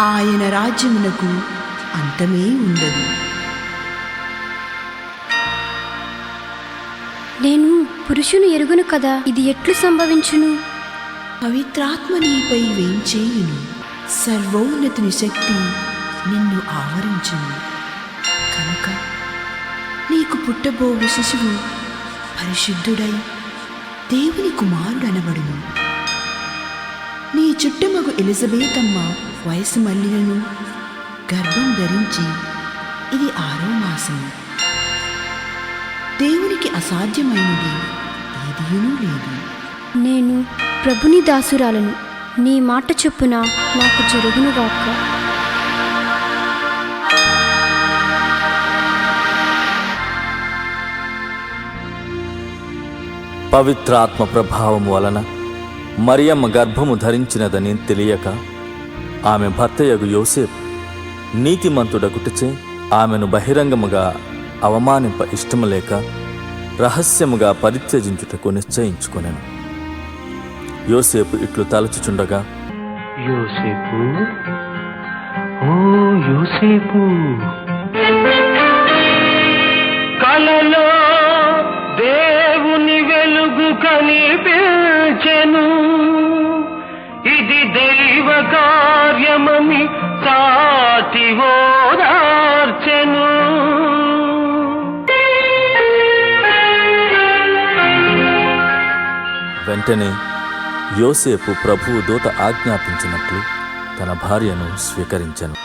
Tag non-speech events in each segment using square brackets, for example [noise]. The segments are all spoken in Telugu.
ఆయన రాజ్యమునకు అంతమే ఉండదు. నేను పురుషుని ఎరుగును కదా ఇది ఎట్లు సంభవించును? పవిత్రాత్మ నీపై వేంచేయును. సర్వోన్నతుని శక్తి నిన్ను ఆవరించును. కనుక నీకు పుట్టబోవు శిశువు పరిశుద్ధుడై దేవుని కుమారుడనబడును. నీ చుట్టమగు ఎలిజబేతమ్మ వయసు మల్లినను గర్భం ధరించి ఇది ఆరో మాసము. దేవునికి అసాధ్యమైనది ఏదీనూ లేదు. నేను ప్రభుని దాసురాలను నీ మాట చొప్పున నాకు జరుగును గాక. పవిత్రాత్మ ప్రభావము వలన మరియమ్మ గర్భము ధరించినదని తెలియక ఆమె భర్తయగు యోసేప్ నీతిమంతుడగుటచే ఆమెను బహిరంగముగా అవమానింప ఇష్టము లేక రహస్యముగా పరిత్యజించుటకు నిశ్చయించుకొనెను. యోసేపు ఇట్లు తలచుచుండగా యోసేపు ఓ యోసేపు కలలో దేవుని వెలుగు కనిపించెను. దైవ కార్యమని ఓదార్చెను వెంటనే యోసేపు ప్రభువు దూత ఆజ్ఞాపించినట్లు తన భార్యను స్వీకరించను.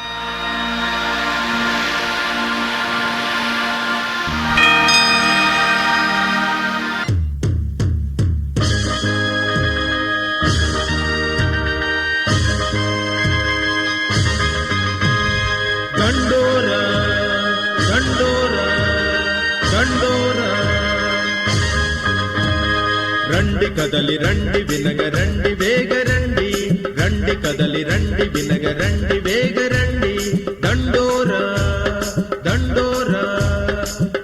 కదలి రండి వినగ రండి వేగ రండి. రండి కదలి రండి వినగ రండి వేగ రండి. దండోరా దండోరా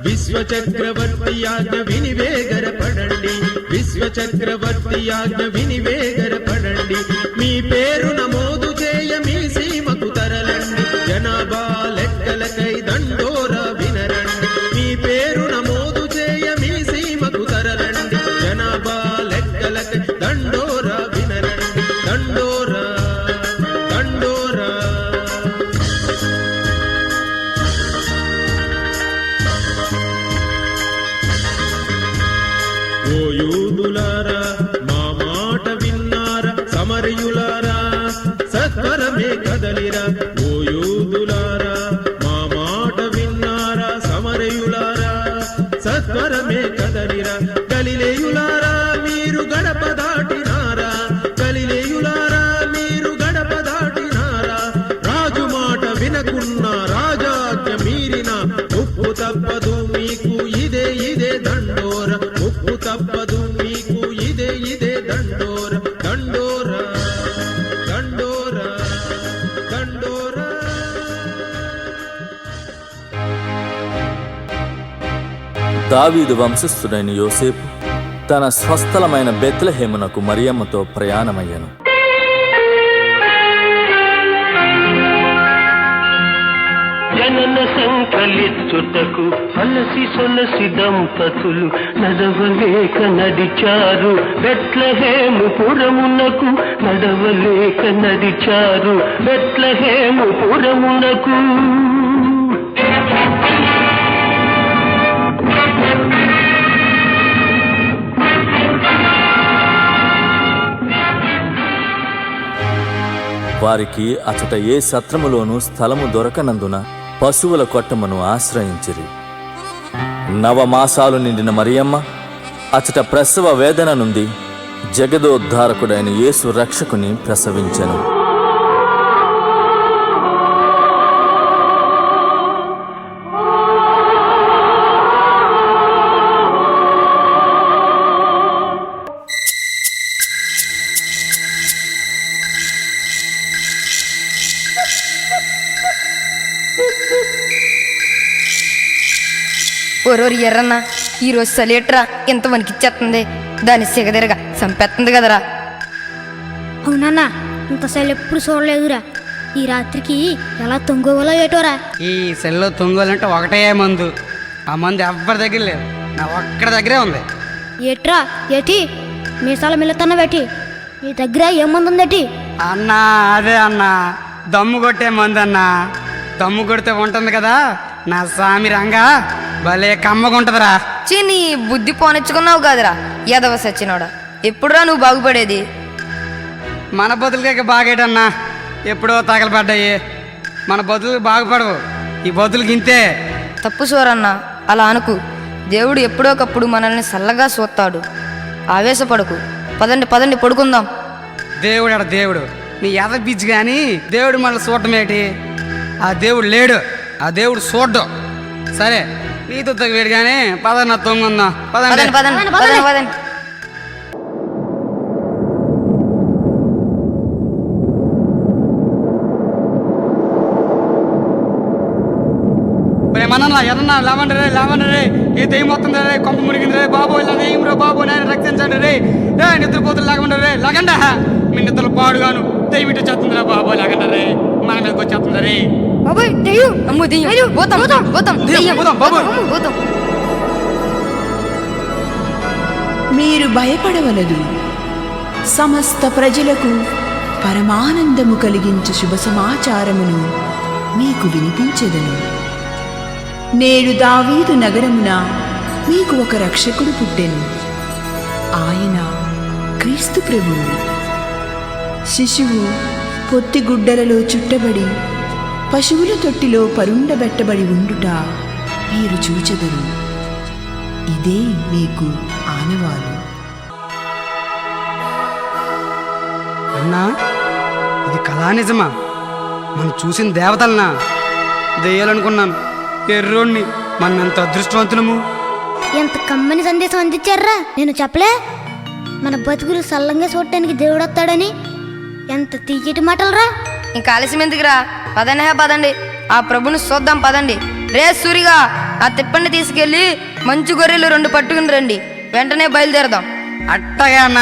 విశ్వ చక్రవర్తి ఆజ్ఞ విని వేగర పడండి. విశ్వ చక్రవర్తి ఆజ్ఞ విని వేగర దావీదు వంశస్థుడైన యోసేపు తన స్వస్థలమైన బెత్లహేమునకు మరియమ్మతో ప్రయాణమయ్యను. జనన సంకలిచ్చుటకు అలసి సొలసి దంపతులు నడవలేక నడిచారు. బెట్లహేము పురమునకు నడవలేక నడిచారు. బెట్లహేము పురమునకు వారికి అచట ఏ సత్రములోనూ స్థలము దొరకనందున పశువుల కొట్టమును ఆశ్రయించిరి. నవమాసాలు నిండిన మరియమ్మ అచట ప్రసవ వేదన నుండి జగదోద్ధారకుడైన యేసు రక్షకుని ప్రసవించెను. ఓరోరి ఎర్రన్న. ఈరోజు సలేట్రా ఇంత వణికిచ్చేస్తుంది దాని సిగదిరగా చంపేస్తుంది కదరా. అవునన్నా ఇంత శైలి ఎప్పుడు చూడలేదురా. ఈ రాత్రికి ఎలా తొంగోవాలో ఏటోరా. ఈ సెల్లో తొంగోలంటే ఒకటే మందు. ఆ మందు ఎవ్వరి దగ్గర లేదు నా ఒక్కడి దగ్గరే ఉంది. ఏట్రా ఏటి? మీసాల మిల్లతన్న పెట్టి నీ దగ్గర ఏముంది ఉందేటి? అన్నా అదే అన్నా. దమ్ము కొట్టే మందు అన్నా దమ్ము కొడితే ఉంటుంది కదా నా సామి రంగా. భలే కమ్మగుంటదిరా. చీ నీ బుద్ధి పోనిచ్చుకున్నావు కాదురా. యాదవ సచ్చినోడా. ఎప్పుడురా నువ్వు బాగుపడేది? మన బతులకే బాగేటన్నా ఎప్పుడో తగలబడ్డాయి. మన బతులు బాగుపడవు. ఈ బతులకి ఇంతే తప్పు సోరన్న అలా అనుకు. దేవుడు ఎప్పుడోకప్పుడు మనల్ని చల్లగా చూస్తాడు ఆవేశపడకు. పదండి పదండి పడుకుందాం. దేవుడు అడ దేవుడు. నీ ఎద పిచ్చి కానీ దేవుడు మళ్ళీ చూడటమేటి ఆ దేవుడు లేడు. ఆ దేవుడు చూడ్డం సరే. నీతో వేడు కానీ పదన్న తొంగుందాం పదండి. పదండి పదండి పదండి పదండి. మనన్నా ఎరన్నా లేవండి రే లేవండి రే. ఈ దెయ్యం మొత్తం రే కొంప మునిగింది రే. బాబు ఇలా దెయ్యం రే బాబు నేను రక్షించండి రే. రే నిద్రపోతులు లాగండి రే లాగండి. మీ నిద్రలు పాడుగాను. దెయ్యం ఇటు రా బాబు లాగండి రే. మన మీదకి వచ్చేస్తుంది రే. బాబోయ్ దెయ్యం అమ్మో దెయ్యం పోతాం పోతాం. పోతాం. దెయ్యం, దెయ్యం పోతాం, బాబోయ్. పోతాం. మీరు భయపడవలదు. సమస్త ప్రజలకు పరమానందము కలిగించు శుభ సమాచారమును మీకు వినిపించెదను. నేడు దావీదు నగరమున మీకు ఒక రక్షకుడు పుట్టెను. ఆయన క్రీస్తు ప్రభువు. శిశువు పొత్తిగుడ్డలలో చుట్టబడి పశువుల తొట్టిలో పరుండబెట్టబడి ఉండుట మీరు చూచెదరు. ఇదే మీకు ఆనవాలు. అన్నా ఇది కళా నిజమా మనం చూసిన దేవతలనా? దెయ్యాలనుకున్నాను ఎర్రోణ్ణి మనంత అదృష్టవంతులము. ఎంత కమ్మని సందేశం అందించారా? నేను చెప్పలే. మన బతుకులు సల్లంగా చూడటానికి దేవుడు వస్తాడని ఎంత తీయటి మాటలరా? ఇంకా ఆలస్యం ఎందుకురా? పదండి హే పదండి. ఆ ప్రభుని చూద్దాం పదండి. రే సూరిగా ఆ తిప్పండి తీసుకెళ్ళి మంచు గొర్రెలు రెండు పట్టుకుని రండి. వెంటనే బయలుదేరదాం. అట్టగా అన్న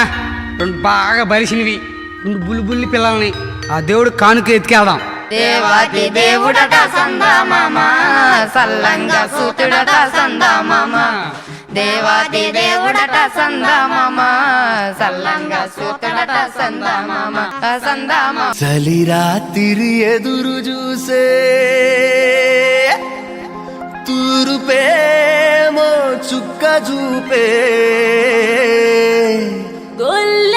రెండు బాగా బలిసినవి రెండు బుల్లి బుల్లి పిల్లల్ని ఆ దేవుడు కానుక ఎత్తుకెళ్దాం దేవాతి దేవుడట సందామామ సల్లంగా సూతుడట సందామామ దేవాతి దేవుడట సందామామ సల్లంగా సూతుడట సందామామ సందామామ చలి రాత్రి ఎదురు చూసే తూరుపేమో చుక్క చూపే. గొల్లలేమో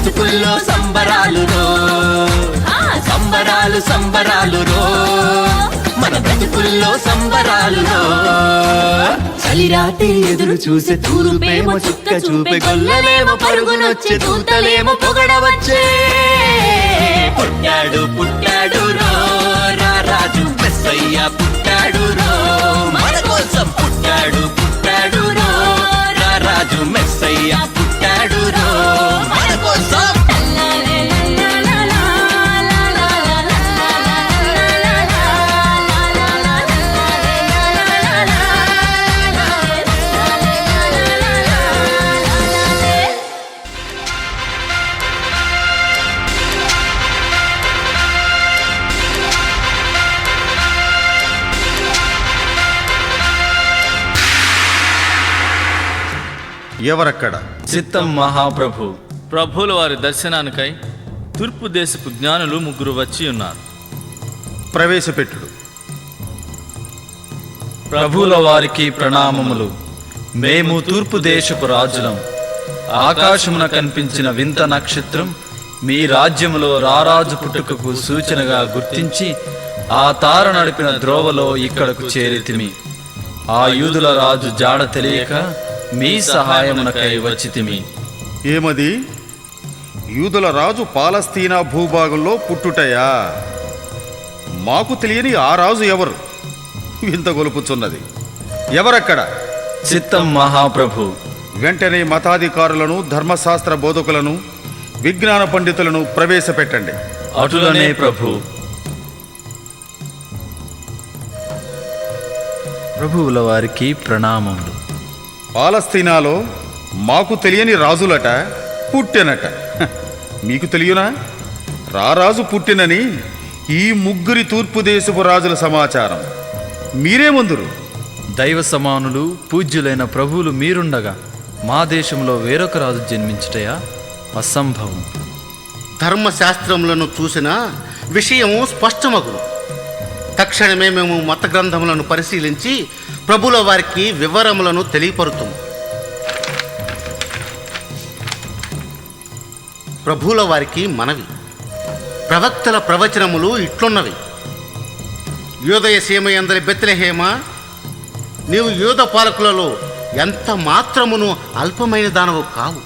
మన బ్రతుకుల్లో సంబరాలు రో సంబరాలు. సంబరాలు రో మన బ్రతుకుల్లో సంబరాలు రో చలిరాతి ఎదురు చూసే తూరుపేమో చుక్క చూపే గొల్లలేమో పరుగునొచ్చే దూతలేమో పొగడవచ్చే పుట్టాడు పుట్టాడు రో. రాజు మెస్సయ్య పుట్టాడు రో. మన కోసం పుట్టాడు ఎవరక్కడ? చిత్తం మహాప్రభు. ప్రభువుల వారి దర్శనానికై తూర్పు దేశపు జ్ఞానులు ముగ్గురు వచ్చి ఉన్నారు. ప్రవేశపెట్టుడు. ప్రభువుల వారికి ప్రణామములు. మేము తూర్పు దేశపు రాజులం. ఆకాశమున కనిపించిన వింత నక్షత్రం మీ రాజ్యములో రారాజు పుట్టుకకు సూచనగా గుర్తించి ఆ తార నడిపిన ద్రోవలో ఇక్కడకు చేరితిమి. ఆ యూదుల రాజు జాడ తెలియక మీ సహాయమునకై వచ్చితిమి. ఏమది? యూదుల రాజు పాలస్తీనా భూభాగంలో పుట్టుటయా? మాకు తెలియని ఆ రాజు ఎవరు? వింత గొలుపుచున్నది. ఎవరక్కడ? చిత్తం మహాప్రభు. వెంటనే మతాధికారులను ధర్మశాస్త్ర బోధకులను విజ్ఞాన పండితులను ప్రవేశపెట్టండి. అటులనే ప్రభు. ప్రభువుల వారికి ప్రణామములు. పాలస్తీనాలో మాకు తెలియని రాజులట పుట్టెనట. [laughs] మీకు తెలియనా? రారాజు పుట్టినని ఈ ముగ్గురి తూర్పు దేశపు రాజుల సమాచారం. మీరే ముందురు. దైవ సమానులు పూజ్యులైన ప్రభువులు మీరుండగా మా దేశంలో వేరొక రాజు జన్మించుటయా? అసంభవం. ధర్మశాస్త్రములను చూసిన విషయము స్పష్టమగును. తక్షణమే మేము మత గ్రంథములను పరిశీలించి ప్రభుల వారికి వివరములను తెలియపరుతుము. ప్రభుల వారికి మనవి. ప్రవక్తల ప్రవచనములు ఇట్లున్నవి. యోదయ సీమయందరి బెత్తలహేమ నీవు యోధ పాలకులలో ఎంత మాత్రమును అల్పమైన దానవు కావు.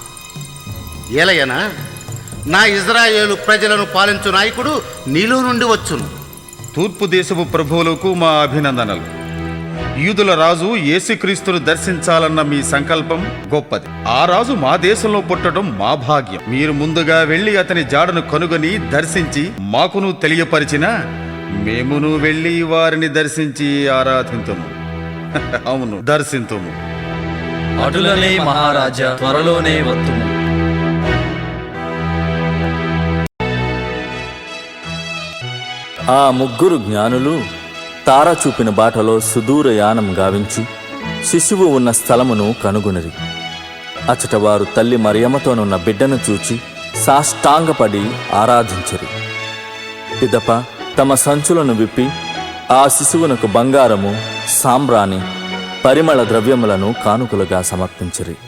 ఏలయనా నా ఇజ్రాయేలు ప్రజలను పాలించు నాయకుడు నీలో నుండి వచ్చును. తూర్పు దేశపు ప్రభువులకు మా అభినందనలు. యూదుల రాజు యేసుక్రీస్తును దర్శించాలన్న మీ సంకల్పం గొప్పది. ఆ రాజు మా దేశంలో పుట్టడం మా భాగ్యం. మీరు ముందుగా వెళ్ళి అతని జాడను కనుగొని దర్శించి మాకును తెలియపరిచిన మేమును వెళ్ళి వారిని దర్శించి ఆరాధింతుము. [laughs] అవును దర్శింతుము. అటులనే మహారాజా త్వరలోనే వత్తుము. ఆ ముగ్గురు జ్ఞానులు తార చూపిన బాటలో సుదూర యానం గావించి. శిశువు ఉన్న స్థలమును కనుగొనరి. అచట వారు తల్లి మరియమ్మతోనున్న బిడ్డను చూచి సాష్టాంగపడి ఆరాధించరు. పిదప తమ సంచులను విప్పి ఆ శిశువునకు బంగారము సాంబ్రాణి పరిమళ ద్రవ్యములను కానుకలుగా సమర్పించరు.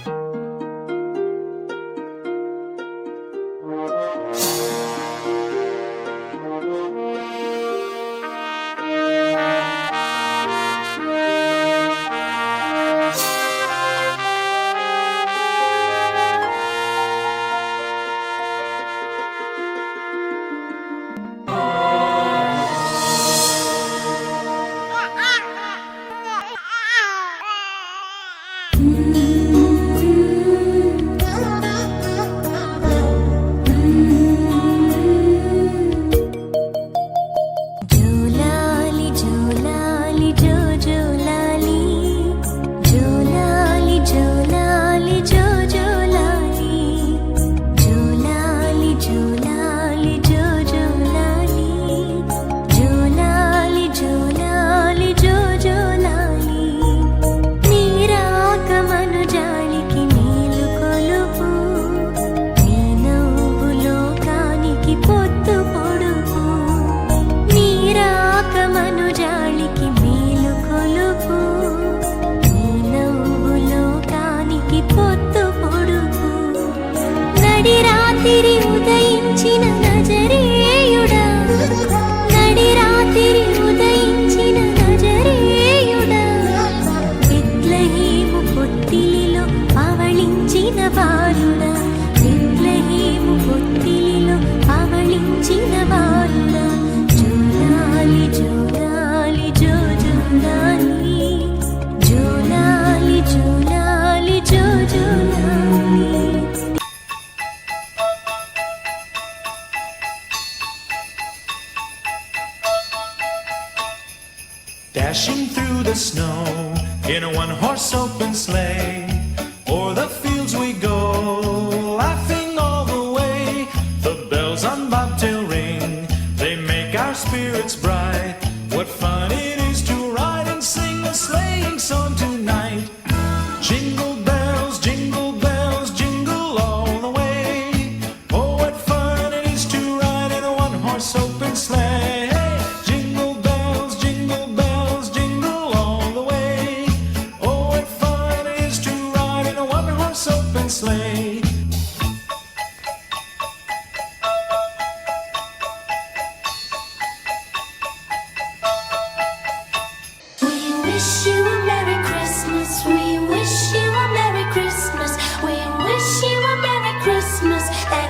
that